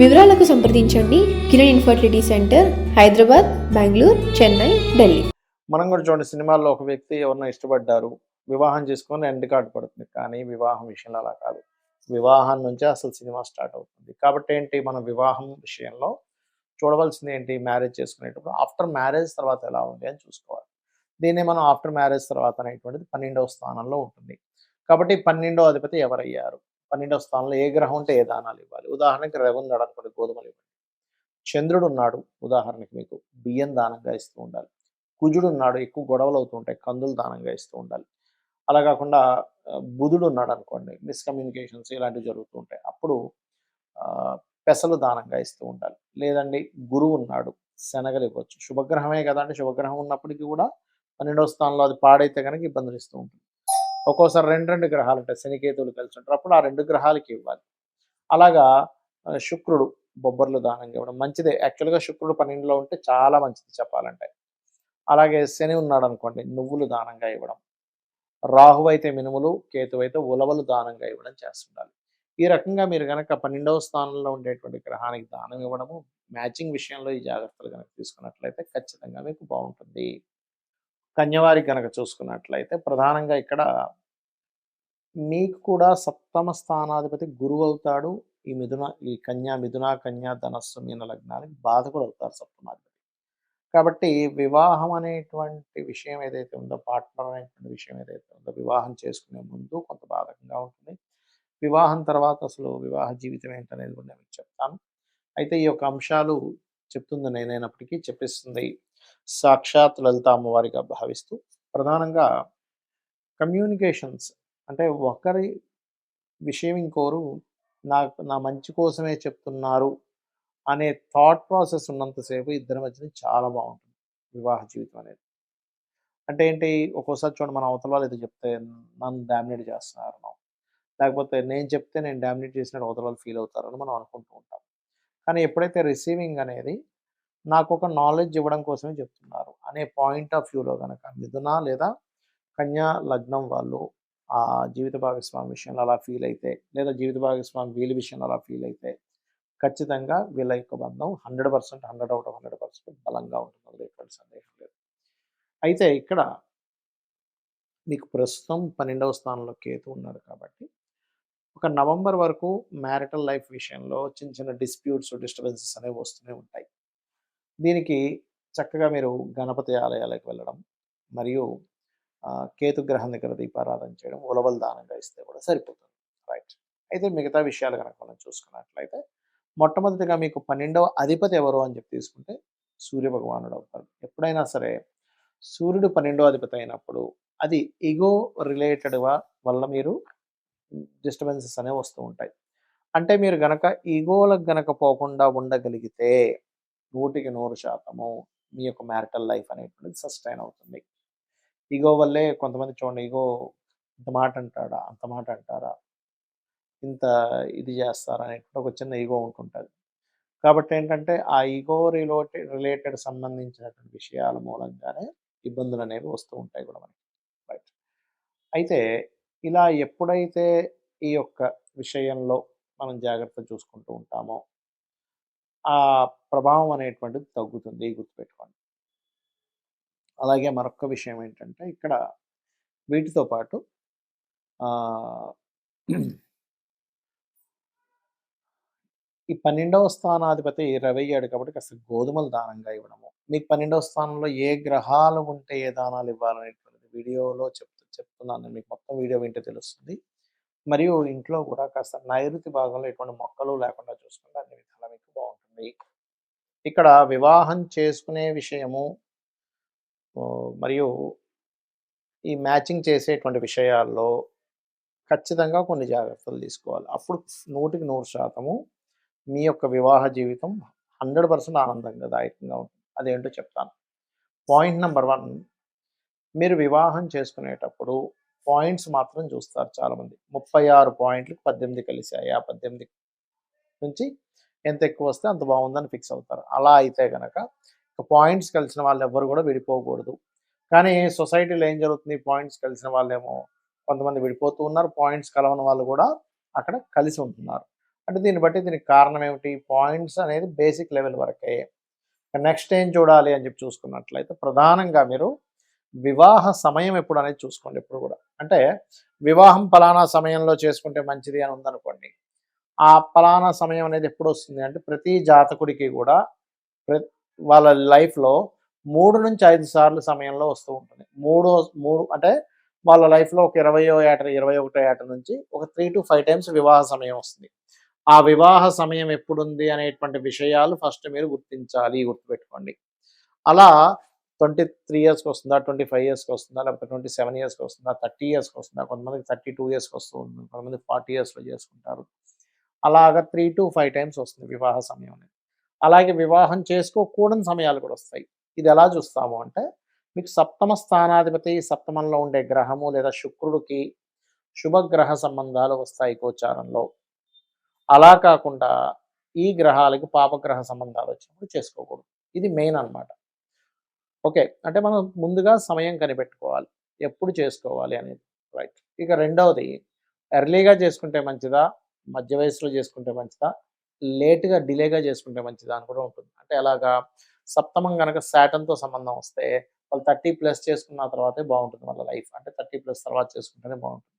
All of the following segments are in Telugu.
వివరాలకు సంప్రదించండి కిరణ్ ఇన్ఫర్టిలిటీ సెంటర్ హైదరాబాద్ బెంగళూరు చెన్నై ఢిల్లీ. మనం కూడా చూడండి సినిమాల్లో ఒక వ్యక్తి ఎవరినో ఇష్టపడ్డారు వివాహం చేసుకొని ఎండ్ కార్డు పడుతుంది. కానీ వివాహం విషయంలో అలా కాదు. వివాహం నుంచే అసలు సినిమా స్టార్ట్ అవుతుంది. కాబట్టి ఏంటి మనం వివాహం విషయంలో చూడవలసింది ఏంటి మ్యారేజ్ చేసుకునేటప్పుడు ఆఫ్టర్ మ్యారేజ్ తర్వాత ఎలా ఉంది అని చూసుకోవాలి. దీన్ని మనం ఆఫ్టర్ మ్యారేజ్ తర్వాత అనేటువంటిది పన్నెండవ స్థానంలో ఉంటుంది. కాబట్టి పన్నెండో అధిపతి ఎవరయ్యారు? పన్నెండవ స్థానంలో ఏ గ్రహం ఉంటే ఏ దానాలు ఇవ్వాలి. ఉదాహరణకి రవి ఉన్నాడు అనుకోండి గోధుమలు ఇవ్వండి. చంద్రుడు ఉన్నాడు ఉదాహరణకి మీకు బియ్యం దానంగా ఇస్తూ ఉండాలి. కుజుడు ఉన్నాడు ఎక్కువ గొడవలు అవుతుంటాయి కందులు దానంగా ఇస్తూ ఉండాలి. అలా కాకుండా బుధుడు ఉన్నాడు అనుకోండి మిస్కమ్యూనికేషన్స్ ఇలాంటివి జరుగుతూ ఉంటాయి. అప్పుడు ఆ, పెసలు దానంగా ఇస్తూ ఉండాలి. లేదండి గురువు ఉన్నాడు శనగలు ఇవ్వచ్చు. శుభగ్రహమే కదా అంటే శుభగ్రహం ఉన్నప్పటికీ కూడా పన్నెండవ స్థానంలో అది పాడైతే కనుక ఇబ్బందులు ఇస్తూ ఉంటుంది ఒక్కోసారి రెండు రెండు గ్రహాలు ఉంటాయి. శనికేతువులు కలిసి ఉంటారు. అప్పుడు ఆ రెండు గ్రహాలకి ఇవ్వాలి. అలాగా శుక్రుడు బొబ్బర్లు దానంగా ఇవ్వడం మంచిదే. యాక్చువల్గా శుక్రుడు పన్నెండులో ఉంటే చాలా మంచిది చెప్పాలంటే. అలాగే శని ఉన్నాడు అనుకోండి నువ్వులు దానంగా ఇవ్వడం. రాహు అయితే మినుములు కేతు అయితే ఉలవలు దానంగా ఇవ్వడం చేస్తుండాలి. ఈ రకంగా మీరు కనుక పన్నెండవ స్థానంలో ఉండేటువంటి గ్రహానికి దానం ఇవ్వడము మ్యాచింగ్ విషయంలో ఈ జాగ్రత్తలు కనుక తీసుకున్నట్లయితే ఖచ్చితంగా మీకు బాగుంటుంది. కన్యవారి కనుక చూసుకున్నట్లయితే ప్రధానంగా ఇక్కడ మీకు కూడా సప్తమ స్థానాధిపతి గురువు అవుతాడు. ఈ మిథున ఈ కన్యా మిథున కన్యా ధనస్సు మీన లగ్నానికి బాధకుడు అవుతారు సప్తమాధిపతి కాబట్టి వివాహం అనేటువంటి విషయం ఏదైతే ఉందో పార్ట్నర్ అనేటువంటి విషయం ఏదైతే ఉందో వివాహం చేసుకునే ముందు కొంత బాధకంగా ఉంటుంది. వివాహం తర్వాత అసలు వివాహ జీవితం ఏంటనేది కూడా నేను చెప్తాను. అయితే ఈ యొక్క అంశాలు చెప్తుంది నేనైనప్పటికీ చెప్పిస్తుంది. సాక్షాత్ లలిత అమ్మవారిగా భావిస్తూ ప్రధానంగా కమ్యూనికేషన్స్ అంటే ఒకరి విషయం ఇంకోరు నాకు నా మంచి కోసమే చెప్తున్నారు అనే థాట్ ప్రాసెస్ ఉన్నంతసేపు ఇద్దరి మధ్యన చాలా బాగుంటుంది వివాహ జీవితం అనేది. అంటే ఏంటి ఒక్కోసారి చూడండి మన అవతల వాళ్ళు ఏదో చెప్తే నన్ను డామినేట్ చేస్తున్నారు మనం లేకపోతే నేను చెప్తే నేను డామినేట్ చేసినట్టు అవతల వాళ్ళు ఫీల్ అవుతారని మనం అనుకుంటూ ఉంటాం. కానీ ఎప్పుడైతే రిసీవింగ్ అనేది నాకు ఒక నాలెడ్జ్ ఇవ్వడం కోసమే చెప్తున్నారు అనే పాయింట్ ఆఫ్ వ్యూలో కనుక మిథున లేదా కన్యా లగ్నం వాళ్ళు ఆ జీవిత భాగస్వామి విషయంలో అలా ఫీల్ అయితే లేదా జీవిత భాగస్వామి వీళ్ళ విషయంలో అలా ఫీల్ అయితే ఖచ్చితంగా వీళ్ళ యొక్క బంధం hundred percent hundred out of hundred percent బలంగా ఉంటుంది ఎటువంటి సందేహం లేదు. అయితే ఇక్కడ మీకు ప్రస్తుతం పన్నెండవ స్థానంలో కేతు ఉన్నాడు కాబట్టి ఒక నవంబర్ వరకు మ్యారిటల్ లైఫ్ విషయంలో చిన్న చిన్న డిస్ప్యూట్స్ డిస్టర్బెన్సెస్ అనేవి వస్తూనే ఉంటాయి. దీనికి చక్కగా మీరు గణపతి ఆలయాలకు వెళ్ళడం మరియు కేతు గ్రహం దగ్గర దీపారాధన చేయడం ఉలవల దానంగా ఇస్తే కూడా సరిపోతుంది. రైట్. అయితే మిగతా విషయాలు కనుక మనం చూసుకున్నట్లయితే మొట్టమొదటిగా మీకు పన్నెండవ అధిపతి ఎవరు అని చెప్పి తీసుకుంటే సూర్య భగవానుడు అవుతాడు. ఎప్పుడైనా సరే సూర్యుడు పన్నెండవ అధిపతి అయినప్పుడు అది ఇగో రిలేటెడ్ వల్ల మీరు డిస్టర్బెన్సెస్ అనేవి వస్తూ ఉంటాయి. అంటే మీరు గనక ఈగోలకు గనక పోకుండా ఉండగలిగితే నూటికి నూరు శాతము మీ యొక్క మ్యారిటల్ లైఫ్ అనేటువంటిది సస్టైన్ అవుతుంది. ఈగో వల్లే కొంతమంది చూడండి ఈగో ఇంత మాట అంటాడా? అంత మాట అంటారా? ఇంత ఇది చేస్తారా? అనేటువంటి ఒక చిన్న ఈగో ఉంటుంటుంది. కాబట్టి ఏంటంటే ఆ ఈగో రిలేటెడ్ రిలేటెడ్ సంబంధించినటువంటి విషయాల మూలంగానే ఇబ్బందులు అనేవి వస్తూ ఉంటాయి కూడా మనకి రైట్ అయితే ఇలా ఎప్పుడైతే ఈ యొక్క విషయంలో మనం జాగ్రత్త చూసుకుంటూ ఉంటామో ఆ ప్రభావం అనేటువంటిది తగ్గుతుంది. గుర్తుపెట్టుకోండి. అలాగే మరొక విషయం ఏంటంటే ఇక్కడ వీటితో పాటు ఈ పన్నెండవ స్థానాధిపతి రవి అయ్యాడు కాబట్టి కాస్త గోధుమలు దానంగా ఇవ్వడము. మీకు పన్నెండవ స్థానంలో ఏ గ్రహాలు ఉంటే ఏ దానాలు ఇవ్వాలనేటువంటిది వీడియోలో చెప్తూ చెప్తున్నాను మీకు మొత్తం వీడియో వింటే తెలుస్తుంది. మరియు ఇంట్లో కూడా కాస్త నైరుతి భాగంలో ఎటువంటి మొక్కలు లేకుండా చూసుకుంటే అన్ని విధాలా మీకు బాగుంటుంది. ఇక్కడ వివాహం చేసుకునే విషయము మరియు ఈ మ్యాచింగ్ చేసేటువంటి విషయాల్లో ఖచ్చితంగా కొన్ని జాగ్రత్తలు తీసుకోవాలి. అప్పుడు నూటికి నూరు శాతము మీ యొక్క వివాహ జీవితం హండ్రెడ్ పర్సెంట్ ఆనందంగా దాయకంగా ఉంటుంది. అదేంటో చెప్తాను. పాయింట్ నెంబర్ వన్ మీరు వివాహం చేసుకునేటప్పుడు పాయింట్స్ మాత్రం చూస్తారు చాలామంది. ముప్పై ఆరు పాయింట్లకు పద్దెనిమిది కలిసాయి ఆ పద్దెనిమిది నుంచి ఎంత ఎక్కువ వస్తే అంత బాగుందని ఫిక్స్ అవుతారు. అలా అయితే కనుక పాయింట్స్ కలిసిన వాళ్ళు ఎవ్వరు కూడా విడిపోకూడదు. కానీ సొసైటీలో ఏం జరుగుతుంది? పాయింట్స్ కలిసిన వాళ్ళేమో కొంతమంది విడిపోతూ ఉన్నారు. పాయింట్స్ కలవని వాళ్ళు కూడా అక్కడ కలిసి ఉంటున్నారు. అంటే దీన్ని బట్టి దీనికి కారణం ఏమిటి? పాయింట్స్ అనేది బేసిక్ లెవెల్ వరకే. నెక్స్ట్ ఏం చూడాలి అని చెప్పి చూసుకున్నట్లయితే ప్రధానంగా మీరు వివాహ సమయం ఎప్పుడు అనేది చూసుకోండి ఎప్పుడు కూడా. అంటే వివాహం ఫలానా సమయంలో చేసుకుంటే మంచిది అని ఉందనుకోండి. ఆ పలానా సమయం అనేది ఎప్పుడు వస్తుంది? అంటే ప్రతి జాతకుడికి కూడా వాళ్ళ లైఫ్లో మూడు నుంచి ఐదు సార్లు సమయంలో వస్తూ ఉంటుంది. మూడు మూడు అంటే వాళ్ళ లైఫ్లో ఒక ఇరవయో ఏట ఇరవై ఒకటో ఏట నుంచి ఒక త్రీ టు ఫైవ్ టైమ్స్ వివాహ సమయం వస్తుంది. ఆ వివాహ సమయం ఎప్పుడుంది అనేటువంటి విషయాలు ఫస్ట్ మీరు గుర్తించాలి గుర్తుపెట్టుకోండి. అలా ట్వంటీ త్రీ ఇయర్స్కి వస్తుందా ట్వంటీ ఫైవ్ ఇయర్స్కి వస్తుందా లేకపోతే ట్వంటీ సెవెన్ ఇయర్స్కి వస్తుందా థర్టీ ఇయర్స్కి వస్తుందా కొంతమందికి థర్టీ టూ ఇయర్స్కి వస్తుంది కొంతమంది ఫార్టీ ఇయర్స్లో చేసుకుంటారు. అలాగా త్రీ టు ఫైవ్ టైమ్స్ వస్తుంది వివాహ సమయం అనేది. అలాగే వివాహం చేసుకోకూడని సమయాలు కూడా వస్తాయి. ఇది ఎలా చూస్తాము అంటే మీకు సప్తమ స్థానాధిపతి సప్తమంలో ఉండే గ్రహము లేదా శుక్రుడికి శుభగ్రహ సంబంధాలు వస్తాయి గోచారంలో. అలా కాకుండా ఈ గ్రహాలకి పాపగ్రహ సంబంధాలు వచ్చినప్పుడు చేసుకోకూడదు. ఇది మెయిన్ అన్నమాట. ఓకే అంటే మనం ముందుగా సమయం కనిపెట్టుకోవాలి. ఎప్పుడు చేసుకోవాలి అనేది. రైట్. ఇక రెండవది ఎర్లీగా చేసుకుంటే మంచిదా? మధ్య వయసులో చేసుకుంటే మంచిదా? లేట్గా డిలేగా చేసుకుంటే మంచిది అని కూడా ఉంటుంది. అంటే ఎలాగా సప్తమం కనుక శాటంతో సంబంధం వస్తే వాళ్ళు థర్టీ ప్లస్ చేసుకున్న తర్వాతే బాగుంటుంది వాళ్ళ లైఫ్. అంటే థర్టీ ప్లస్ తర్వాత చేసుకుంటేనే బాగుంటుంది.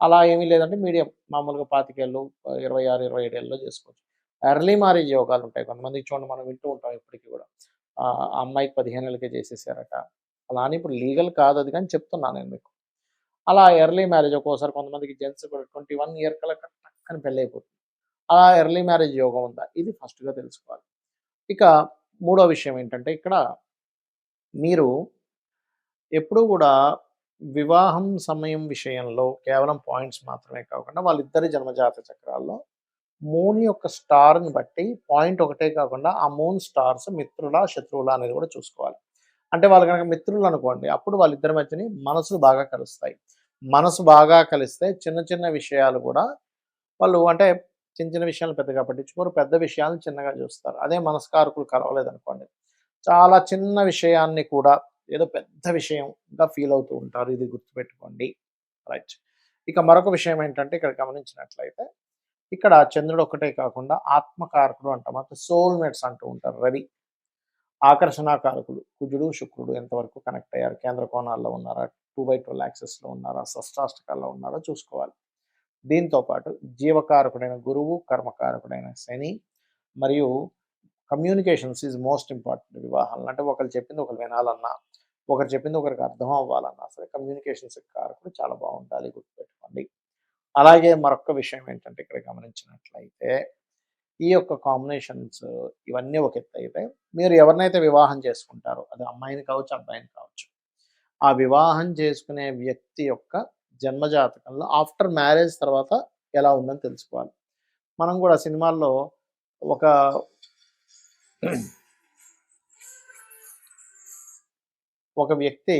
అలా ఏమీ లేదంటే మీడియం మామూలుగా పాతికేళ్ళు ఇరవై ఆరు ఇరవై ఏడు ఏళ్ళలో చేసుకోవచ్చు. ఎర్లీ మ్యారేజ్ యోగాలు ఉంటాయి కొంతమందికి చూడండి మనం వింటూ ఉంటాం ఇప్పటికీ కూడా. అమ్మాయికి పదిహేను ఏళ్ళకే చేసేసారట. అలా అని ఇప్పుడు లీగల్ కాదు అది కానీ చెప్తున్నాను నేను మీకు. అలా ఎర్లీ మ్యారేజ్ ఒక్కోసారి కొంతమందికి జెంట్స్ కూడా ట్వంటీ వన్ ఇయర్ కల్లా కట్ పెళ్ళి అయిపోతుంది అలా ఎర్లీ మ్యారేజ్ యోగం ఉందా? ఇది ఫస్ట్గా తెలుసుకోవాలి. ఇక మూడో విషయం ఏంటంటే ఇక్కడ మీరు ఎప్పుడూ కూడా వివాహం సమయం విషయంలో కేవలం పాయింట్స్ మాత్రమే కాకుండా వాళ్ళిద్దరి జన్మజాత చక్రాల్లో మూన్ యొక్క స్టార్ని బట్టి పాయింట్ ఒకటే కాకుండా ఆ మూన్ స్టార్స్ మిత్రుల శత్రువుల అనేది కూడా చూసుకోవాలి. అంటే వాళ్ళు కనుక మిత్రులు అనుకోండి అప్పుడు వాళ్ళిద్దరి మధ్యని మనసులు బాగా కలుస్తాయి. మనసు బాగా కలిస్తే చిన్న చిన్న విషయాలు కూడా వాళ్ళు అంటే చిన్న చిన్న విషయాలు పెద్దగా పట్టించుకోరు. పెద్ద విషయాలను చిన్నగా చూస్తారు. అదే మనస్కారకులు కలవలేదు అనుకోండి చాలా చిన్న విషయాన్ని కూడా ఏదో పెద్ద విషయంగా ఫీల్ అవుతూ ఉంటారు. ఇది గుర్తుపెట్టుకోండి. రైట్. ఇక మరొక విషయం ఏంటంటే ఇక్కడ గమనించినట్లయితే ఇక్కడ చంద్రుడు ఒకటే కాకుండా ఆత్మకారకుడు అంటాం అంటే సోల్మేట్స్ అంటూ ఉంటారు రవి. ఆకర్షణాకారకులు కుజుడు శుక్రుడు ఎంతవరకు కనెక్ట్ అయ్యారు? కేంద్ర కోణాల్లో ఉన్నారా? టూ బై ట్వెల్వ్ యాక్సెస్లో ఉన్నారా? షష్టాష్టకాల్లో ఉన్నారా? చూసుకోవాలి. దీంతో పాటు జీవకారకుడైన గురువు కర్మకారకుడైన శని మరియు కమ్యూనికేషన్స్ ఈజ్ మోస్ట్ ఇంపార్టెంట్ వివాహాలను అంటే ఒకరు చెప్పింది ఒకరు వినాలన్నా ఒకరు చెప్పింది ఒకరికి అర్థం అవ్వాలన్నా సరే కమ్యూనికేషన్స్ కారకుడు చాలా బాగుండాలి గుర్తుపెట్టుకోండి. అలాగే మరొక విషయం ఏంటంటే ఇక్కడ గమనించినట్లయితే ఈ యొక్క కాంబినేషన్స్ ఇవన్నీ ఒక ఎత్తు అయితే మీరు ఎవరినైతే వివాహం చేసుకుంటారో అది అమ్మాయిని కావచ్చు అబ్బాయిని కావచ్చు ఆ వివాహం చేసుకునే వ్యక్తి యొక్క జన్మజాతకంలో ఆఫ్టర్ మ్యారేజ్ తర్వాత ఎలా ఉందని తెలుసుకోవాలి. మనం కూడా సినిమాల్లో ఒక ఒక వ్యక్తి